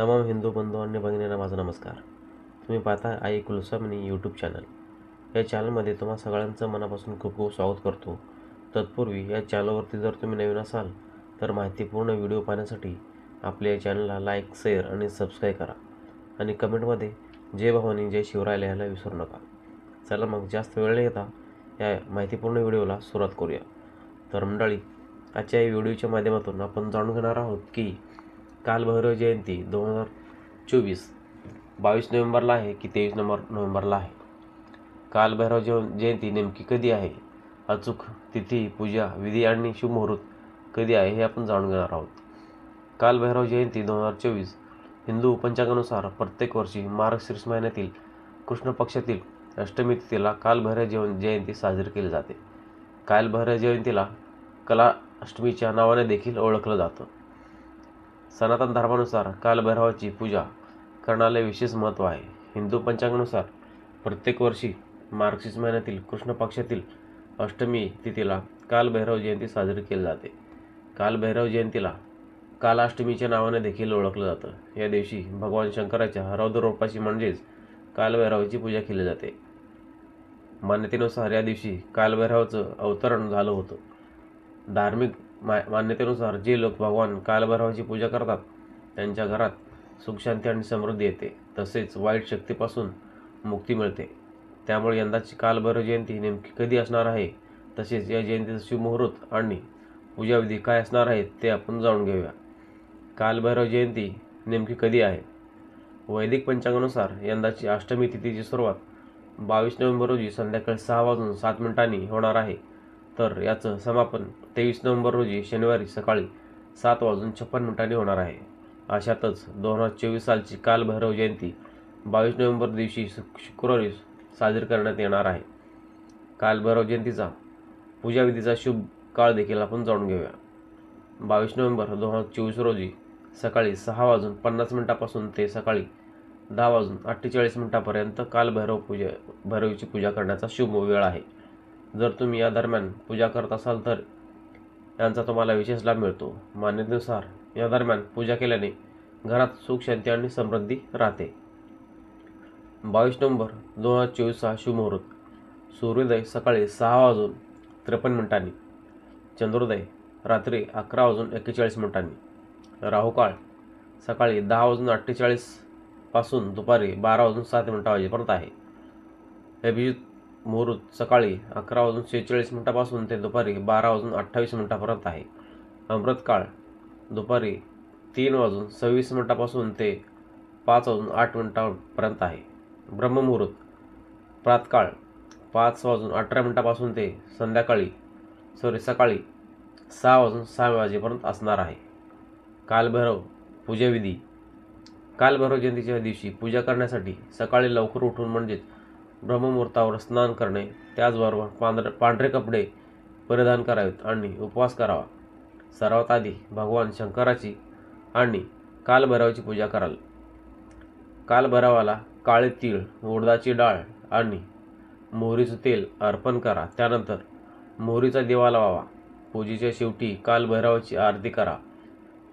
तमाम हिंदू बंधू आणि भगिनींना माझा नमस्कार. तुम्ही पाहता आई कुलस्वामिनी यूट्यूब चॅनल या चॅनलमध्ये तुम्हा सगळ्यांचं मनापासून खूप खूप स्वागत करतो. तत्पूर्वी या चॅनलवरती जर तुम्ही नवीन असाल तर माहितीपूर्ण व्हिडिओ पाहण्यासाठी आपल्या या चॅनलला लाईक शेअर आणि सबस्क्राईब करा. आणि कमेंटमध्ये जय भवानी जय शिवराय लिहायला विसरू नका. चला मग जास्त वेळ न घेता या माहितीपूर्ण व्हिडिओला सुरुवात करूया. तर मंडळी आजच्या या व्हिडिओच्या माध्यमातून आपण जाणून घेणार आहोत की कालभैरव जयंती दोन हजार चोवीस. बावीस नोव्हेंबरला आहे की तेवीस नंबर नोव्हेंबरला आहे? कालभैरव जय जयंती नेमकी कधी आहे? अचूक तिथी पूजा विधी आणि शुभमुहूर्त कधी आहे हे आपण जाणून घेणार आहोत. कालभैरव जयंती दोन हजार चोवीस. हिंदू पंचांगानुसार प्रत्येक वर्षी मार्गशीर्ष महिन्यातील कृष्ण पक्षातील अष्टमी तिथीला कालभैरव जय जयंती साजरी केली जाते. कालभैरव जयंतीला कला अष्टमीच्या नावाने देखील ओळखलं जातं. सनातन धर्मानुसार कालभैरवाची पूजा करण्याला विशेष महत्त्व आहे. हिंदू पंचांगानुसार प्रत्येक वर्षी मार्गशीर्ष महिन्यातील कृष्ण पक्षातील अष्टमी तिथीला कालभैरव जयंती साजरी केली जाते. कालभैरव जयंतीला कालाष्टमीच्या नावाने देखील ओळखलं जातं. या दिवशी भगवान शंकराच्या रौद्ररूपाची म्हणजेच कालभैरवाची पूजा केली जाते. मान्यतेनुसार या दिवशी कालभैरवाचं अवतरण झालं होतं. धार्मिक मा मान्यतेनुसार जे लोक भगवान कालभैरवाची पूजा करतात त्यांच्या घरात सुखशांती आणि समृद्धी येते. तसेच वाईट शक्तीपासून मुक्ती मिळते. त्यामुळे यंदाची कालभैरव जयंती नेमकी कधी असणार आहे? तसेच या जयंतीचं शिवमुहूर्त आणि पूजाविधी काय असणार आहेत ते आपण जाणून घेऊया. कालभैरव जयंती नेमकी कधी आहे? वैदिक पंचांगानुसार यंदाची अष्टमी तिथीची सुरुवात बावीस नोव्हेंबर रोजी संध्याकाळी सहा वाजून सात मिनिटांनी होणार आहे. तर याचं समापन तेवीस नोव्हेंबर रोजी शनिवारी सकाळी सात वाजून छप्पन मिनिटांनी होणार आहे. अशातच दोन हजार चोवीस सालची कालभैरव जयंती बावीस नोव्हेंबर दिवशी शुक्रवारी साजरी करण्यात येणार आहे. कालभैरव जयंतीचा पूजाविधीचा शुभ काळ देखील आपण जाणून घेऊया. बावीस नोव्हेंबर दोन हजार चोवीस रोजी सकाळी सहा वाजून पन्नास मिनिटापासून ते सकाळी दहा वाजून अठ्ठेचाळीस मिनिटापर्यंत कालभैरव पूजा भैरवीची पूजा करण्याचा शुभ वेळ आहे. जर तुम्ही या दरम्यान पूजा करत असाल तर यांचा तुम्हाला विशेष लाभ मिळतो. मान्यतेनुसार या दरम्यान पूजा केल्याने घरात सुख शांती आणि समृद्धी राहते. बावीस नोव्हेंबर दोन हजार चोवीस हा शुभमुहूर्त सूर्योदय सकाळी सहा वाजून त्रेपन्न मिनिटांनी. चंद्रोदय रात्री अकरा वाजून एक्केचाळीस मिनिटांनी. राहुकाळ सकाळी दहा वाजून अठ्ठेचाळीसपासून दुपारी बारा वाजून सात मिनिटा वाजेपर्यंत आहे. अभिजित मुहूर्त सकाळी अकरा वाजून शेहेचाळीस मिनिटापासून ते दुपारी बारा वाजून अठ्ठावीस मिनिटापर्यंत आहे. अमृतकाळ दुपारी तीन वाजून सव्वीस मिनिटापासून ते पाच वाजून आठ मिनिटापर्यंत आहे. ब्रह्ममुहूर्त प्रातकाळ पाच वाजून अठरा मिनिटापासून ते संध्याकाळी सॉरी सकाळी सहा वाजून सहा वाजेपर्यंत असणार आहे. कालभैरव पूजाविधी. कालभैरव जयंतीच्या दिवशी पूजा करण्यासाठी सकाळी लवकर उठून म्हणजेच ब्रह्ममुहूर्तावर स्नान करणे त्याचबरोबर पांढरे पांढरे कपडे परिधान करावेत आणि उपवास करावा. सर्वात आधी भगवान शंकराची आणि कालभैरवाची पूजा कराल. कालभैरवाला काळे तीळ उडदाची डाळ आणि मोहरीचं तेल अर्पण करा. त्यानंतर मोहरीचा दिवा लावावा. पूजेच्या शेवटी कालभैरवाची आरती करा.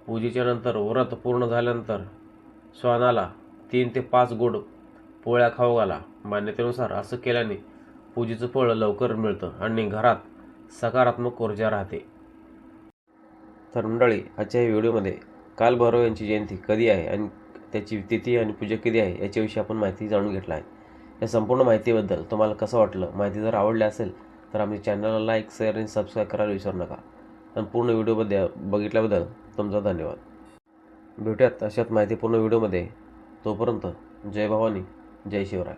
पूजेच्या नंतर व्रत पूर्ण झाल्यानंतर श्वानाला तीन ते पाच गोड पोळ्या खाऊ घाला. मान्यतेनुसार असं केल्याने पूजेचं फळ लवकर मिळतं आणि घरात सकारात्मक ऊर्जा राहते. तर मंडळी आजच्या या व्हिडिओमध्ये कालभैरव यांची जयंती कधी आहे आणि त्याची तिथी आणि पूजा कधी आहे याच्याविषयी आपण माहिती जाणून घेतला आहे. या संपूर्ण माहितीबद्दल तुम्हाला कसं वाटलं माहिती जर आवडली असेल तर आमच्या चॅनलला लाईक शेअर आणि सबस्क्राईब करायला विसरू नका. आणि पूर्ण व्हिडिओमध्ये बघितल्याबद्दल तुमचा धन्यवाद. भेटूयात अशात माहितीपूर्ण व्हिडिओमध्ये. तोपर्यंत जय भवानी जय शिवराय.